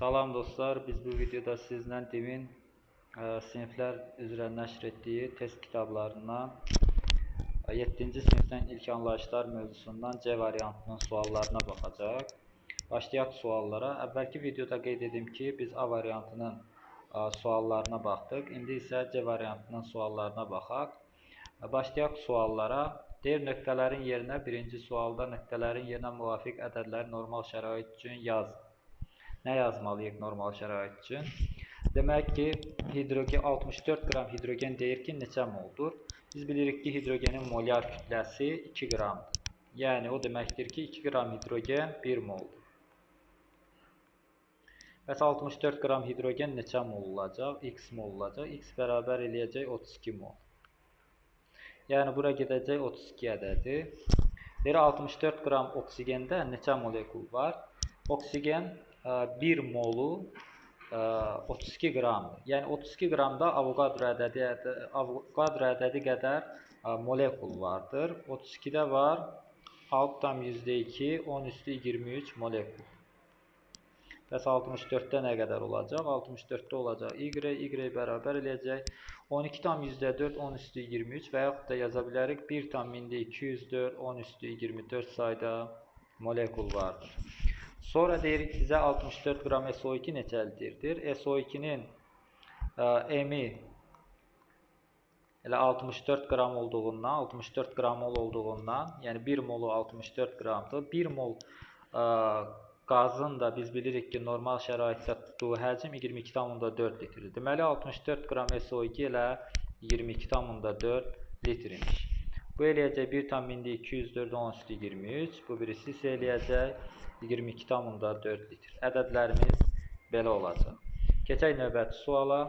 Salam dostlar, biz bu videoda sizlə DİV-in ə, siniflər üzrə nəşr etdiyi test kitablarından 7-ci sinifdən ilk anlayışlar mövzusundan C variantının suallarına baxacaq. Başlayaq suallara. Əvvəlki videoda qeyd edim ki, biz A variantının ə, suallarına baxdıq. İndi isə C variantının suallarına baxaq. Başlayaq suallara. Deyir nöqtələrin yerinə birinci sualda nöqtələrin yerinə müvafiq ədədləri normal şərait üçün yazın. Nə yazmalıyıq normal şərait üçün? Demək ki, hidrogen 64 qram hidrogen deyir ki, neçə moldur? Biz bilirik ki, hidrogenin molyar kütləsi 2 qramdır. Yəni o deməkdir ki, 2 qram hidrogen 1 moldur. Bəs 64 qram hidrogen neçə mol olacaq? X mol olacaq. X bərabər eləyəcək 32 mol. Yəni bura gedəcək 32 ədədi. Deyir 64 qram oksigəndə neçə molekul var? Oksigen 1 molu 32 qramdır. Yəni 32 qramda Avogadro ədədi Avogadro ədədi qədər molekul vardır. 32-də var 6,2 10 üstü 23 molekul. Bəs 64-də nə qədər olacaq? 64-də olacaq y, y bərabər eləyəcək 12,4 10 üstü 23 və yaxud da yaza bilərik 1,204 10 üstü 24 sayda molekul vardır. Sonra deyirik bizə 64 qram SO2 neçə əldirdir? SO2-nin M-i elə 64 qram olduğundan, 64 qramol olduğundan, yəni 1 molu 64 qramdır. 1 mol ə, qazın da biz bilirik ki, normal şəraitdə tutduğu həcm 22,4 litrdir. Deməli 64 qram SO2 elə 22,4 litr imiş. Bu eləyəcək 1,204 10 üstü 23. Bu birisi isə eləyəcək 22,4 litr. Ədədlərimiz belə olacaq. Keçək növbəti suala.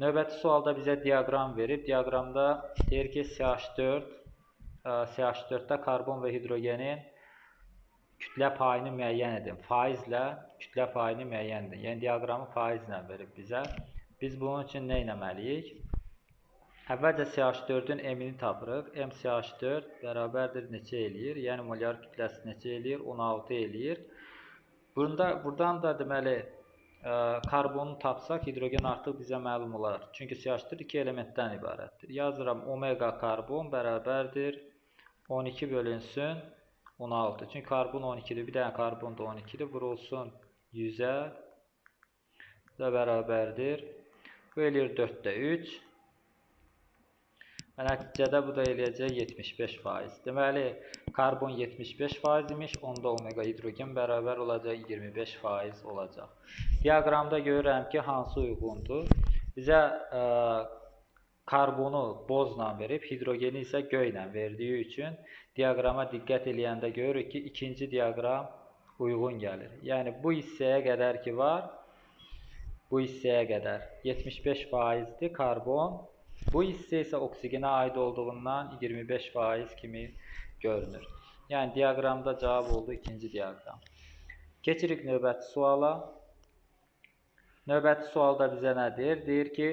Növbəti sualda bizə diaqram verib. Diaqramda deyir ki, CH4 CH4-də karbon və hidrogenin kütlə payını müəyyən edin. Faizlə kütlə payını müəyyən edin. Yəni diaqramı faizlə verib bizə. Biz bunun üçün nə etməliyik? Əvvəlcə CH4-ün M-ini tapırıq. MCH4 bərabərdir neçə eləyir? Yəni molyar kütləsi neçə eləyir? 16 eləyir. Bunda burdan da deməli ə, karbonu tapsaq hidrogen artıq bizə məlum olar. Çünki CH4 iki elementdən ibarətdir. Yazıram omega karbon bərabərdir 12 bölünsün 16. Çünki karbon 12-dir. Bir dənə karbon da 12-dir. Vurulsun 100-ə da bərabərdir. Bu eləyir 4-də 3. Və nəticədə bu da eləyəcək 75%. Deməli, karbon 75% imiş, onda omega hidrogen bərabər olacaq 25% olacaq. Diaqramda görürəm ki, hansı uyğundur? Bizə ə, karbonu bozla verib, hidrogeni isə göylə verdiyi üçün diaqrama diqqət eləyəndə görürük ki, ikinci diaqram uyğun gəlir. Yəni bu hissəyə qədər ki var, bu hissəyə qədər 75%dir karbon Bu hissə isə oksigenə aid olduğundan 25% kimi görünür. Yəni diaqramda cavab oldu ikinci diaqram. Keçirik növbəti suala. Növbəti sualda bizə nə deyir? Deyir ki,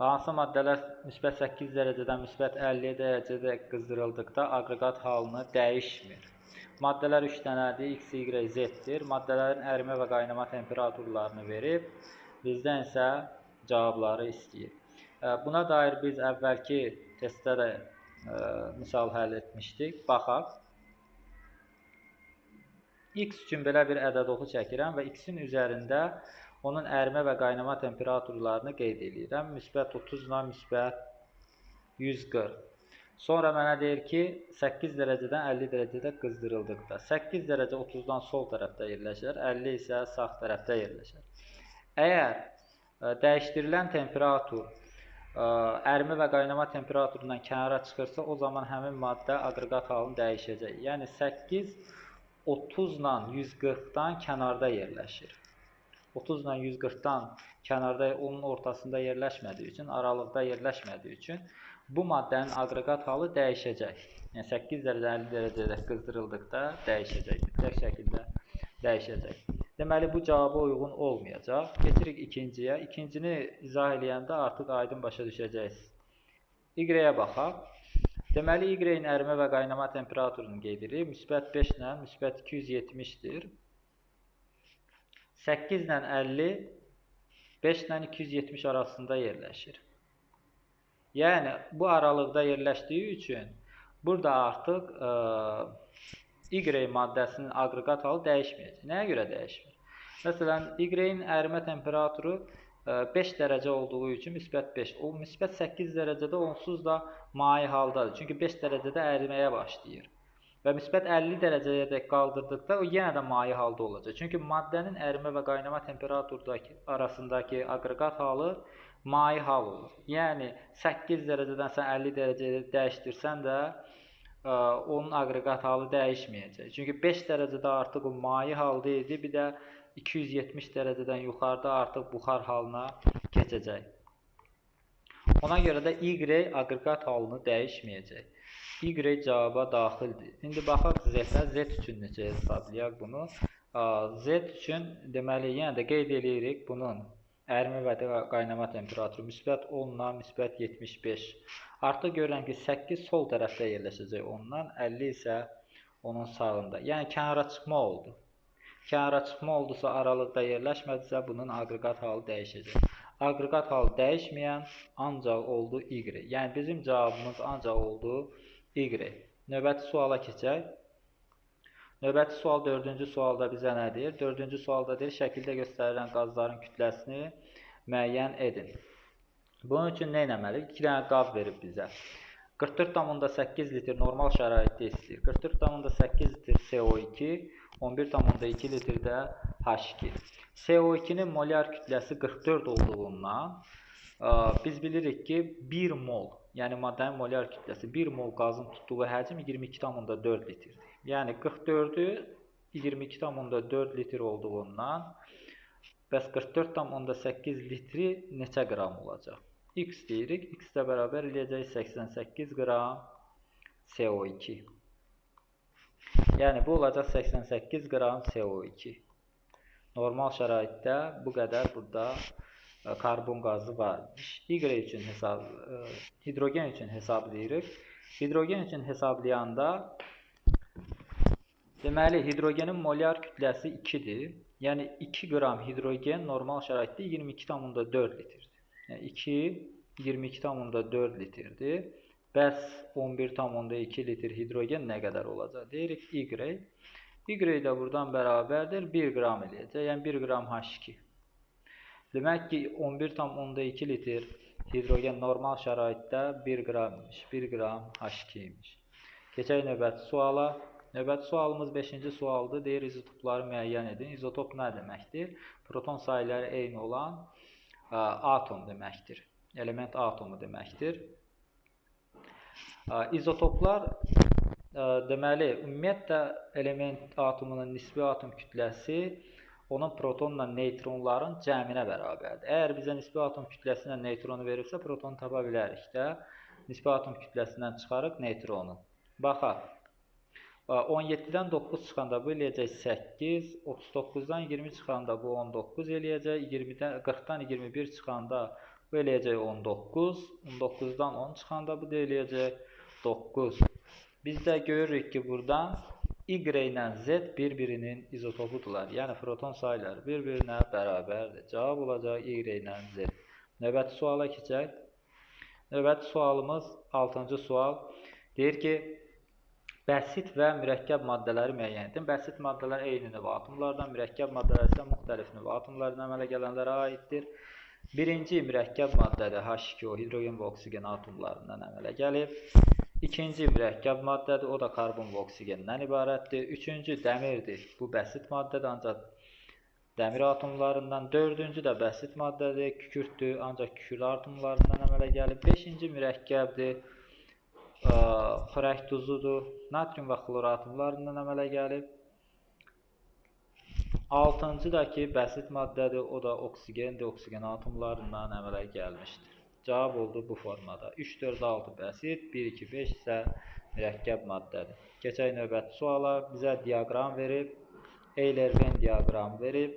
hansı maddələr müsbət 8 dərəcədən müsbət 50 dərəcədə qızdırıldıqda aqreqat halını dəyişmir. Maddələr 3 dənədir, X, Y, Z-dir. Maddələrin ərimə və qaynama temperaturlarını verib, bizdən isə cavabları istəyir. Buna dair biz əvvəlki testdə də misal həll etmişdik. Baxaq. X üçün belə bir ədəd oxu çəkirəm və X-in üzərində onun ərimə və qaynama temperaturlarını qeyd edirəm. Müsbət 30 ilə müsbət 140. Sonra mənə deyir ki, 8 dərəcədən 50 dərəcədə qızdırıldıqda 8 dərəcə 30-dan sol tərəfdə yerləşər, 50 isə sağ tərəfdə yerləşər. Əgər dəyişdirilən temperatur ərimə və qaynama temperaturundan kənara çıxırsa, o zaman həmin maddə aqreqat halını dəyişəcək. Yəni 8 30 ilə 140-dan kənarda yerləşir. 30 ilə 140-dan kənarda onun ortasında yerləşmədiyi üçün, aralıqda yerləşmədiyi üçün bu maddənin aqreqat halı dəyişəcək. Yəni 8 dərəcə 50 dərəcədə qızdırıldıqda dəyişəcək. Mütləq şəkildə dəyişəcək. Deməli, bu cavaba uyğun olmayacaq. Keçirik ikinciyə. İkincini izah eləyəndə artıq aydın başa düşəcəksiniz. Y-yə baxaq. Deməli, Y-in ərimə və qaynama temperaturunu qeyd edirik. Müsbət 5 ilə müsbət 270-dir. 8 ilə 50 5 ilə 270 arasında yerləşir. Yəni bu aralıqda yerləşdiyi üçün burada artıq ə, Y maddəsinin aqreqat halı dəyişməyəcək. Nəyə görə dəyişmir? Məsələn, Y-in ərimə temperaturu 5 dərəcə olduğu üçün müsbət 5. O müsbət 8 dərəcədə onsuz da mai haldadır. Çünki 5 dərəcədə əriməyə başlayır. Və müsbət 50 dərəcəyə dək qaldırdıqda o yenə də mai halda olacaq. Çünki maddənin ərimə və qaynama temperaturdakı arasındakı aqreqat halı mai hal olur. Yəni 8 dərəcədən sən 50 dərəcəyə dəyişdirsən də onun aqreqat halı dəyişməyəcək. Çünki 5 dərəcədə artıq o mai halda idi. Bir də 270 dərəcədən yuxarıda artıq buxar halına keçəcək. Ona görə də Y aqreqat halını dəyişməyəcək. Y cavaba daxildir. İndi baxaq Z-ə. Z üçün necə hesablayaq bunu? Z üçün deməli yenə də qeyd eləyirik bunun ərimə və qaynama temperaturu müsbət 10 ilə müsbət 75. Artıq görürəm ki 8 sol tərəfdə yerləşəcək ondan, 50 isə onun sağında. Yəni kənara çıxma oldu. Kənara çıxma oldusa aralıqda yerləşmədisə bunun aqreqat halı dəyişəcək. Aqreqat halı dəyişməyən ancaq oldu Y. Yəni bizim cavabımız ancaq oldu Y. Növbəti suala keçək. Növbəti sual 4-cü sualda bizə nə deyir? 4-cü sualda deyir, şəkildə göstərilən qazların kütləsini müəyyən edin. Bunun üçün nə etməliyik? 2 dənə qaz verib bizə. 44,8 litr normal şəraitdə istəyir. 44,8 litr CO2, 11,2 litr də H2. CO2-nin molyar kütləsi 44 olduğundan biz bilirik ki, 1 mol yəni maddənin molyar kütləsi 1 mol qazın tutduğu həcm 22,4 litrdir. Yəni 44-ü 22,4 litr olduğundan bəs 44,8 litri neçə qram olacaq? X deyirik. X də bərabər eləyəcək 88 qram CO2. Yəni bu olacaq 88 qram CO2. Normal şəraitdə bu qədər burada karbon qazı varmış. Y üçün hesab hidrogen üçün hesablayırıq. Hidrogen üçün hesablayanda deməli hidrogenin molyar kütləsi 2-dir. Yəni 2 qram hidrogen normal şəraitdə 22,4 litrdir. Yəni 2 22,4 litrdir. Bəs 11,2 litr hidrogen nə qədər olacaq? Deyirik Y. Y də buradan bərabərdir 1 qram eləyəcək. Yəni 1 qram H2. Demək ki, 11,2 litr hidrogen normal şəraitdə 1 qram imiş. 1 qram H2 imiş. Keçək növbəti suala. Növbəti sualımız 5-ci sualdır. Deyir, izotopları müəyyən edin. İzotop nə deməkdir? Proton sayıları eyni olan ə, atom deməkdir. Element atomu deməkdir. Ə, izotoplar ə, deməli, ümumiyyətlə element atomunun nisbi atom kütləsi onun protonla neytronların cəminə bərabərdir. Əgər bizə nisbi atom kütləsi ilə neytronu verirsə, protonu tapa bilərik də. Nisbi atom kütləsindən çıxarıq neytronu. Baxaq. 17-dən 9 çıxanda bu eləyəcək 8, 39-dan 20 çıxanda bu 19 eləyəcək, 20-dən 40-dan 21 çıxanda bu eləyəcək 19, 19-dan 10 çıxanda bu da eləyəcək 9. Biz də görürük ki, buradan Y ilə Z bir-birinin izotopudurlar. Yəni proton sayları bir-birinə bərabərdir. Cavab olacaq Y ilə Z. Növbəti suala keçək. Növbəti sualımız 6-cı sual. Deyir ki, bəsit və mürəkkəb maddələri müəyyən edin. Bəsit maddələr eyni növ atomlardan, mürəkkəb maddələr isə müxtəlif növ atomlardan əmələ gələnlərə aiddir. Birinci mürəkkəb maddədir H2O, hidrogen və oksigen atomlarından əmələ gəlib. İkinci mürəkkəb maddədir, o da karbon və oksigenden ibarətdir. Üçüncü dəmirdir, bu bəsit maddədir, ancaq dəmir atomlarından. Dördüncü də bəsit maddədir, kükürtdür, ancaq kükürt atomlarından əmələ gəlib. Beşinci mürəkkəbdir, xörək duzudur, natrium və xlor atomlarından əmələ gəlib. Altıncı da ki, bəsit maddədir, o da oksigendir, oksigen atomlarından əmələ gəlmişdir. Cavab oldu bu formada. 3, 4, 6 bəsit, 1, 2, 5 isə mürəkkəb maddədir. Keçək növbəti suala. Bizə diaqram verib, Euler-Venn diaqram verib.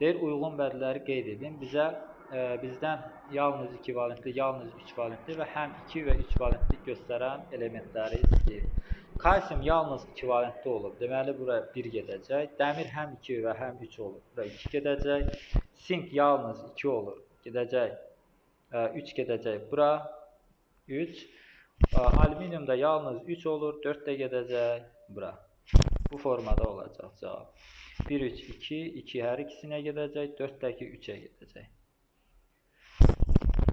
Deyir, uyğun bədləri qeyd edin. Bizə bizdən yalnız 2 valentli, yalnız 3 valentli və həm 2 və 3 valentlik göstərən elementləri istəyir. Kalsium yalnız 2 valentli olur. Deməli bura 1 gedəcək. Dəmir həm 2 və həm 3 olur. Bura 2 gedəcək. Sink yalnız 2 olur. Gedəcək. 3 gedəcək. Bura 3. Alüminium da yalnız 3 olur. 4 də gedəcək bura. Bu formada olacaq cavab. 1, 3, 2, 2 hər ikisinə gedəcək, 4 dəki 3-ə gedəcək.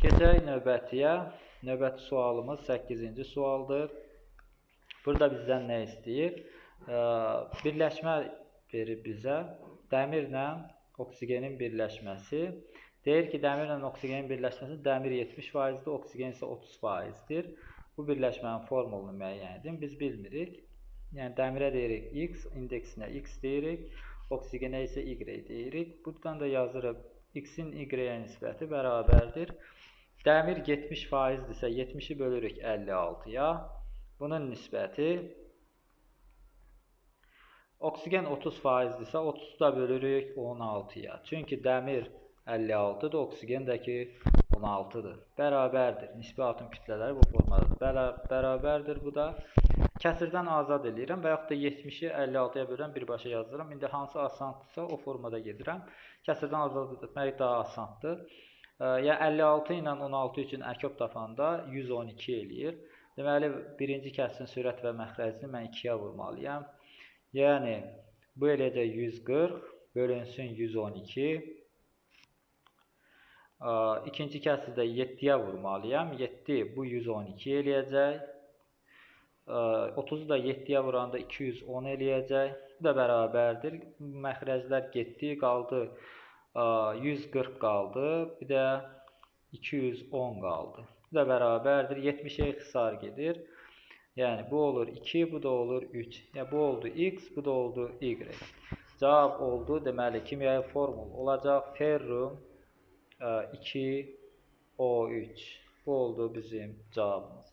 Keçək növbətiyə. Növbəti sualımız 8-ci sualdır. Burada bizdən nə istəyir? Birləşmə verir bizə. Dəmirlə oksigenin birləşməsi. Deyir ki, dəmirlə oksigenin birləşməsi dəmir 70%-dir, oksigen isə 30%-dir. Bu birləşmənin formulunu müəyyən edin. Biz bilmirik. Yəni dəmirə deyirik x, indeksinə x deyirik, oksigenə isə y deyirik. Buradan da yazırıq x-in y-yə nisbəti bərabərdir. Dəmir 70%dirsə 70-i bölürük 56-ya. Bunun nisbəti oksigen 30%dirsə 30-u da bölürük 16-ya. Çünki dəmir 56-dır, oksigen də ki 16-dır. Bərabərdir. Nisbi atom kütlələri bu formadadır. Bərabərdir bu da. Kəsirdən azad eləyirəm və yaxud da 70-i 56-ya bölürəm, birbaşa yazıram. İndi hansı asandısa o formada gedirəm. Kəsirdən azad etmək daha asandır. Yəni 56 ilə 16 üçün əkop tapanda 112 eləyir. Deməli, birinci kəsrin sürət və məxrəcini mən 2-yə vurmalıyam. Yəni, bu eləyəcək 140 bölünsün 112. İkinci kəsirdə 7-yə vurmalıyam. 7 bu 112 eləyəcək. 30-u da 7-yə vuranda 210 eləyəcək. Bu da bərabərdir. Məxrəclər getdi, qaldı 140 qaldı. Bir də 210 qaldı. Bu da bərabərdir. 70-ə ixtisar gedir. Yəni bu olur 2, bu da olur 3. Yəni bu oldu x, bu da oldu y. Cavab oldu. Deməli kimyəvi formul olacaq ferrum 2O3. Bu oldu bizim cavabımız.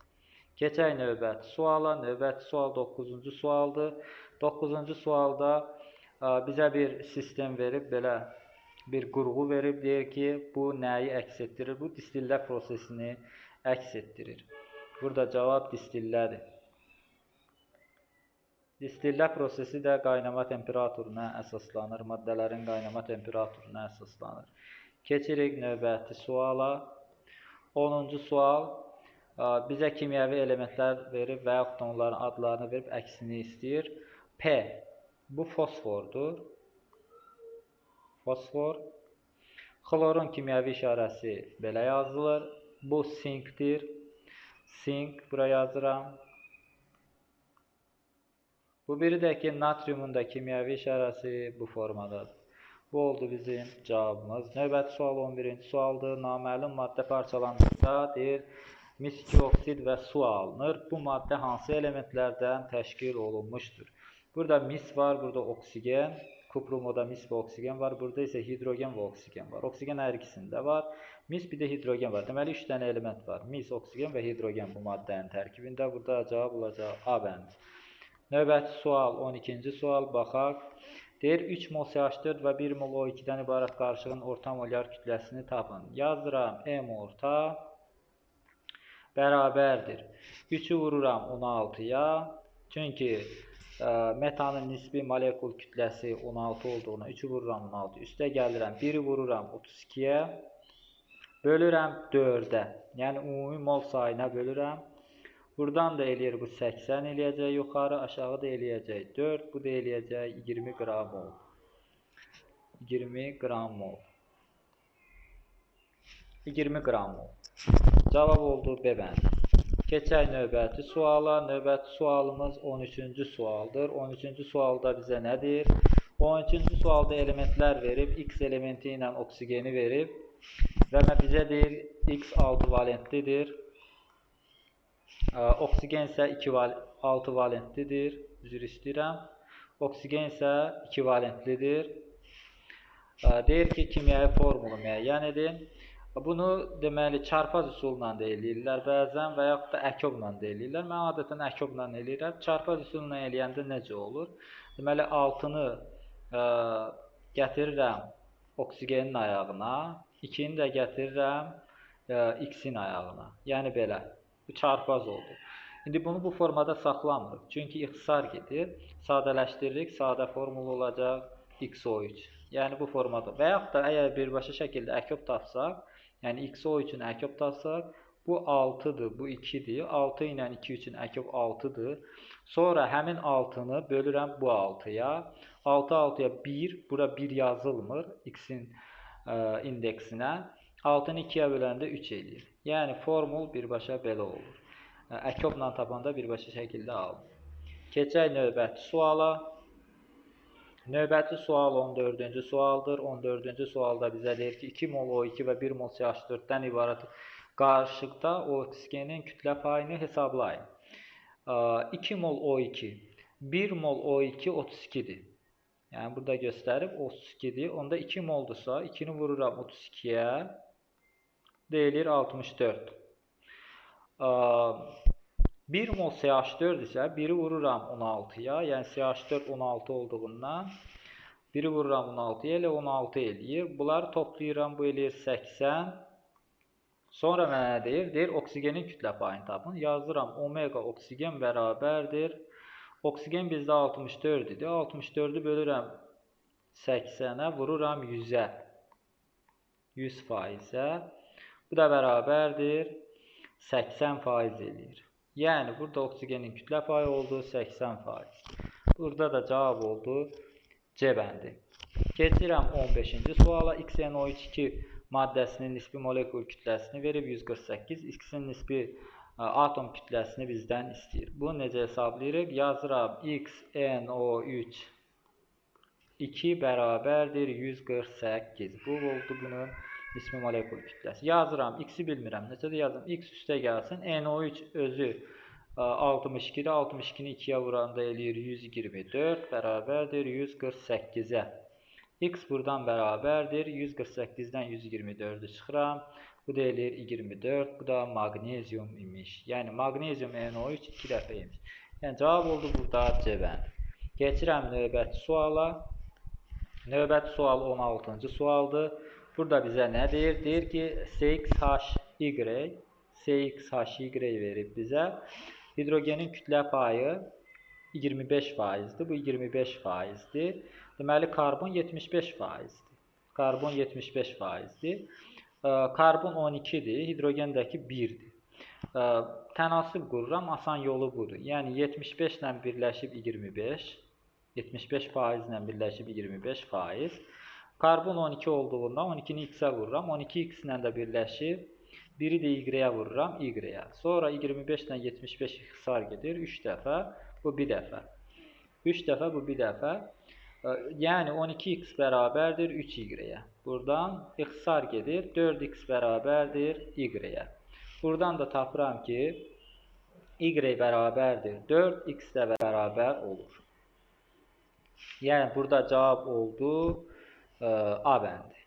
Keçək növbəti suala. Növbəti sual 9-cu sualdır. 9-cu sualda bizə bir sistem verib, belə bir qurğu verib, deyir ki, bu nəyi əks etdirir? Bu distillə prosesini əks etdirir. Burada cavab distillədir. Distillə prosesi də qaynama temperaturuna əsaslanır, maddələrin qaynama temperaturuna əsaslanır. Keçirik növbəti suala. 10-cu sual bizə kimyəvi elementlər verib və yaxud onların adlarını verib əksini istəyir. P bu fosfordur. Fosfor. Xlorun kimyəvi işarəsi belə yazılır. Bu sinkdir. Sink bura yazıram. Bu biri də ki, natriumun da kimyəvi işarəsi bu formadadır. Bu oldu bizim cavabımız. Növbəti sual 11-ci sualdır. Naməlum maddə parçalandıqda deyir, mis oksid və su alınır. Bu maddə hansı elementlərdən təşkil olunmuşdur? Burada mis var, burada oksigen, kupromoda mis və oksigen var. Burada isə hidrogen və oksigen var. Oksigen hər ikisində var. Mis bir də hidrogen var. Deməli 3 dənə element var. Mis, oksigen və hidrogen bu maddənin tərkibində. Burada cavab olacaq A bəndi. Növbəti sual 12-ci sual baxaq. Deyir 3 mol CH4 və 1 mol O2-dən ibarət qarışığın orta molyar kütləsini tapın. Yazıram M orta bərabərdir. 3-ü vururam 16-ya. Çünki e, metanın nisbi molekul kütləsi 16 olduğuna 3-ü vururam 16. Üstə gəlirəm 1-i vururam 32-yə. Bölürəm 4-ə. Yəni ümumi mol sayına bölürəm. Buradan da eləyir bu 80 eləyəcək yuxarı, aşağı da eləyəcək 4, bu da eləyəcək 20 qram mol. 20 qram mol. 20 qram mol. Cavab oldu B bəndi. Keçək növbəti suala. Növbəti sualımız 13-cü sualdır. 13-cü sualda bizə nədir? 13-cü sualda elementlər verib, X elementi ilə oksigeni verib və bizə deyir X 6 valentlidir. Oksigen isə 2 val 6 valentlidir. Üzr istəyirəm. Oksigen isə 2 valentlidir. Deyir ki, kimyəvi formulu müəyyən edin. Bunu deməli çarpaz üsulla da eləyirlər bəzən və yaxud da əkobla da eləyirlər. Mən adətən əkobla eləyirəm. Çarpaz üsulla eləyəndə necə olur? Deməli 6-nı ə, gətirirəm oksigenin ayağına, 2-ni də gətirirəm ə, X-in ayağına. Yəni belə. Bu çarpaz oldu. İndi bunu bu formada saxlamırıq. Çünki ixtisar gedir. Sadələşdiririk. Sadə formul olacaq XO3. Yəni bu formada. Və yaxud da əgər birbaşa şəkildə əkob tapsaq, yəni XO üçün əkob tapsaq, bu 6-dır, bu 2-dir. 6 ilə 2 üçün əkob 6-dır. Sonra həmin 6-nı bölürəm bu 6-ya. 6 6-ya 1, bura 1 yazılmır x-in indeksinə. 6-nı 2-yə böləndə 3 eləyir. Yəni formul birbaşa belə olur. Əkobla tapanda birbaşa şəkildə alınır. Keçək növbəti suala. Növbəti sual 14-cü sualdır. 14-cü sualda bizə deyir ki, 2 mol O2 və 1 mol CH4-dən ibarət qarışıqda oksigenin kütlə payını hesablayın. 2 mol O2, 1 mol O2 32-dir. Yəni burada göstərib 32-dir. Onda 2 moldursa, 2-ni vururam 32-yə, deyilir 64. 1 mol CH4 isə 1-i vururam 16-ya, yəni CH4 16 olduğundan 1-i vururam 16-ya elə 16 eləyir. Bunları toplayıram, bu eləyir 80. Sonra mənə deyir, deyir oksigenin kütlə payını tapın. Yazıram omega oksigen bərabərdir. Oksigen bizdə 64 idi. 64-ü bölürəm 80-ə, vururam 100-ə. 100 faizə. Bu da bərabərdir 80 faiz eləyir. Yəni burada oksigenin kütlə payı oldu 80%. Burada da cavab oldu C bəndi. Keçirəm 15-ci suala. XNO2 maddəsinin nisbi molekul kütləsini verib 148. X-in nisbi atom kütləsini bizdən istəyir. Bunu necə hesablayırıq? Yazıram XNO3 2 bərabərdir 148. Bu oldu bunun nisbi molekul kütləsi. Yazıram, x-i bilmirəm. Necədir yazım? x üstə gəlsin. NO3 özü 62-dir. 62-ni 2-yə vuranda eləyir 124 bərabərdir 148-ə. x buradan bərabərdir. 148-dən 124-ü çıxıram. Bu da eləyir 24. Bu da magnezium imiş. Yəni magnezium NO3 2 dəfə imiş. Yəni cavab oldu burada C bəndi. Keçirəm növbəti suala. Növbəti sual 16-cı sualdır. Burada bizə nə deyir? Deyir ki, CXHY, CXHY verib bizə. Hidrogenin kütlə payı 25 faizdir. Bu 25 faizdir. Deməli, karbon 75 faizdir. Karbon 75 faizdir. Karbon 12-dir, hidrogendəki 1-dir. Tənasib qururam, asan yolu budur. Yəni 75 ilə birləşib 25, 75 faizlə birləşib 25 faiz. Karbon 12 olduğundan 12-ni x-ə vururam. 12x ilə də birləşir. Biri də y-ə vururam, y-ə. Sonra 25 ilə 75 ixtisar gedir 3 dəfə, bu 1 dəfə. 3 dəfə, bu 1 dəfə. Yəni 12x bərabərdir 3y-ə. Buradan ixtisar gedir 4x bərabərdir y-ə. Buradan da tapıram ki, y bərabərdir 4, x də bərabər olur. Yəni burada cavab oldu A bəndi.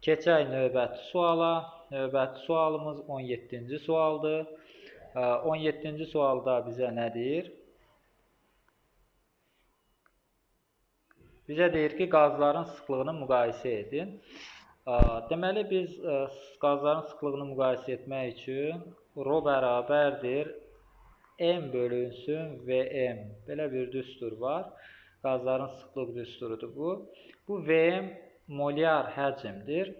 Keçək növbəti suala. Növbəti sualımız 17-ci sualdır. 17-ci sualda bizə nə deyir? Bizə deyir ki, qazların sıxlığını müqayisə edin. Deməli, biz qazların sıxlığını müqayisə etmək üçün ρ bərabərdir M bölünsün VM. Belə bir düstur var. Qazların sıxlıq düsturudur bu. Bu VM molyar həcmdir.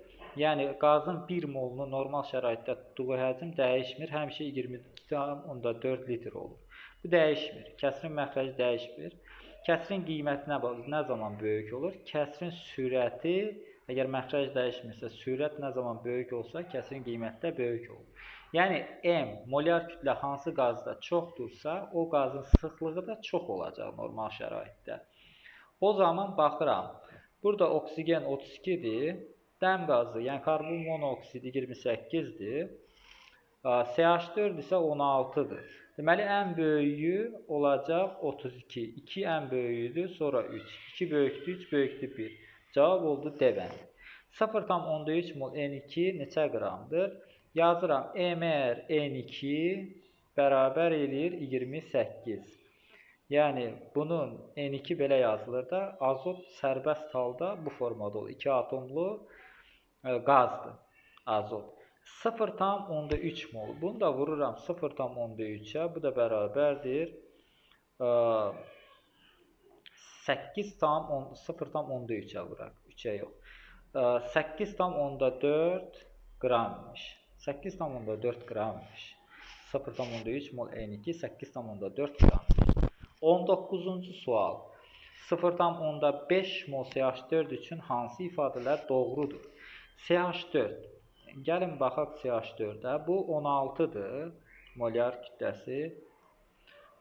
Yəni qazın 1 molunu normal şəraitdə tutduğu həcm dəyişmir. Həmişə 22,4 litr olur. Bu dəyişmir. Kəsrin məxrəci dəyişmir. Kəsrin qiyməti nə, nə zaman böyük olur? Kəsrin sürəti, əgər məxrəc dəyişmirsə, sürət nə zaman böyük olsa, kəsrin qiyməti də böyük olur. Yəni M molyar kütlə hansı qazda çoxdursa, o qazın sıxlığı da çox olacaq normal şəraitdə. O zaman baxıram. Burada oksigen 32-dir. Dəm qazı, yəni karbon monoksidi 28-dir. CH4 isə 16-dır. Deməli, ən böyüyü olacaq 32. 2 ən böyüyüdür, sonra 3. 2 böyükdür, 3 böyükdür 1. Cavab oldu D bəndi. 0,3 mol N2 neçə qramdır? Yazıram, MR N2 bərabər eləyir 28. Yəni bunun N2 belə yazılır da, azot sərbəst halda bu formada olur. 2 atomlu e, qazdır azot. 0,3 mol. Bunu da vururam 0,3'ə. Bu da bərabərdir. 8,0,3'ə vuraq. 3'ə yox. 8,4 qrammış. 8,4 qrammış. 0,3 mol N2 8,4 qram. 19-cu sual. 0,5 mol CH4 üçün hansı ifadələr doğrudur? CH4. Gəlin baxaq CH4-ə. Bu 16-dır. Molyar kütləsi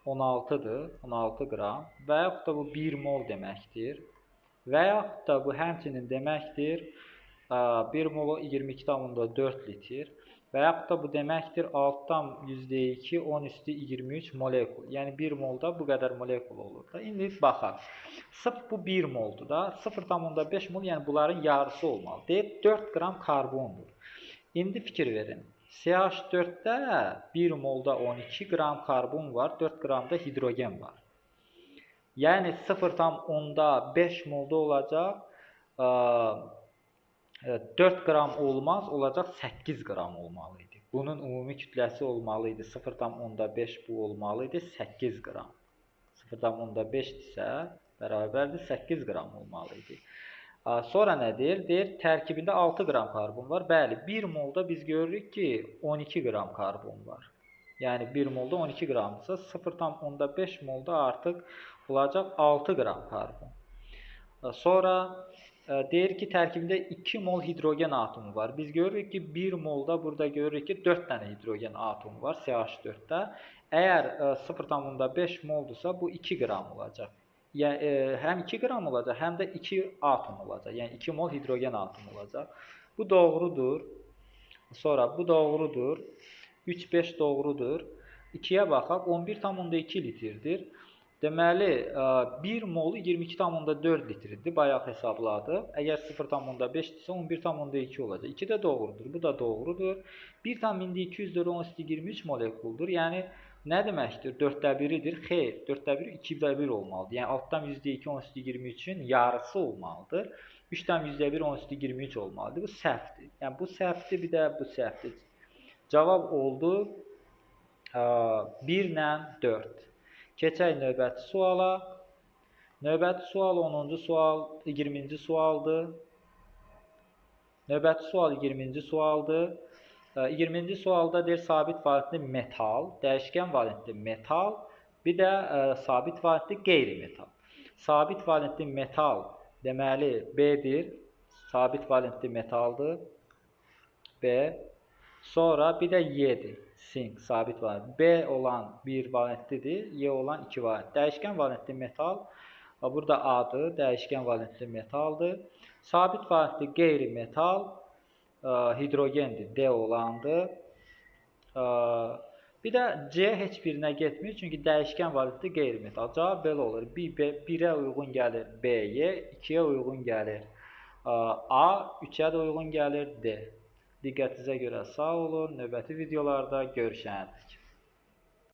16-dır. 16 qram. Və yaxud da bu 1 mol deməkdir. Və yaxud da bu həmçinin deməkdir 1 molu 22,4 litr. Və yaxud da bu deməkdir altdan %2, 10 üstü 23 molekul. Yəni 1 molda bu qədər molekul olur da. İndi baxaq. Sırf bu 1 moldur da. 0,5 mol, yəni bunların yarısı olmalı. Deyir 4 qram karbondur. İndi fikir verin. CH4-də 1 molda 12 qram karbon var, 4 qram da hidrogen var. Yəni 0,5 molda olacaq. 4 qram olmaz, olacaq 8 qram olmalı idi. Bunun ümumi kütləsi olmalı idi 0,5 bu olmalı idi 8 qram. 0,5 isə bərabərdir 8 qram olmalı idi. Sonra nə deyir? Deyir tərkibində 6 qram karbon var. Bəli, 1 molda biz görürük ki 12 qram karbon var. Yəni 1 molda 12 qramdırsa 0,5 molda artıq olacaq 6 qram karbon. Sonra deyir ki, tərkibində 2 mol hidrogen atomu var. Biz görürük ki, 1 molda burada görürük ki, 4 dənə hidrogen atomu var CH4-də. Əgər 0,5 moldursa, bu 2 qram olacaq. Yəni həm 2 qram olacaq, həm də 2 atom olacaq. Yəni 2 mol hidrogen atomu olacaq. Bu doğrudur. Sonra bu doğrudur. 3 5 doğrudur. 2-yə baxaq. 11,2 litrdir. Deməli, 1 molu 22,4 litrdir. Bayaq hesabladıq. Əgər 0,5-dirsə 11,2 olacaq. 2 də doğrudur. Bu da doğrudur. 1,2 üzrə 10 23 molekuldur. Yəni nə deməkdir? 4də 1-idir. Xeyr, 4də 1 2də 1 olmalıdır. Yəni altdan %2 10 23-ün yarısı olmalıdır. 3-dən %1 10 23 olmalıdır. Bu səhvdir. Yəni bu səhvdir, bir də bu səhvdir. Cavab oldu 1 ilə 4. Keçək növbəti suala. Növbəti sual 10-cu sual, 20-ci sualdır. Növbəti sual 20-ci sualdır. 20-ci sualda deyir sabit valentli metal, dəyişkən valentli metal, bir də ə, sabit valentli qeyri-metal. Sabit valentli metal deməli B-dir. Sabit valentli metaldır. B. Sonra bir də Y-dir sink sabit valent. B olan 1 valentlidir, Y olan 2 valent. Dəyişkən valentli metal burada A-dır, dəyişkən valentli metaldır. Sabit valentli qeyri-metal hidrogendir, D olandır. Bir də C heç birinə getmir, çünki dəyişkən valentli qeyri-metal. Cavab belə olur. 1-ə uyğun gəlir B-yə, 2-yə uyğun gəlir A, 3-ə də uyğun gəlir D. Diqqətinizə görə sağ olun. Növbəti videolarda görüşənədək.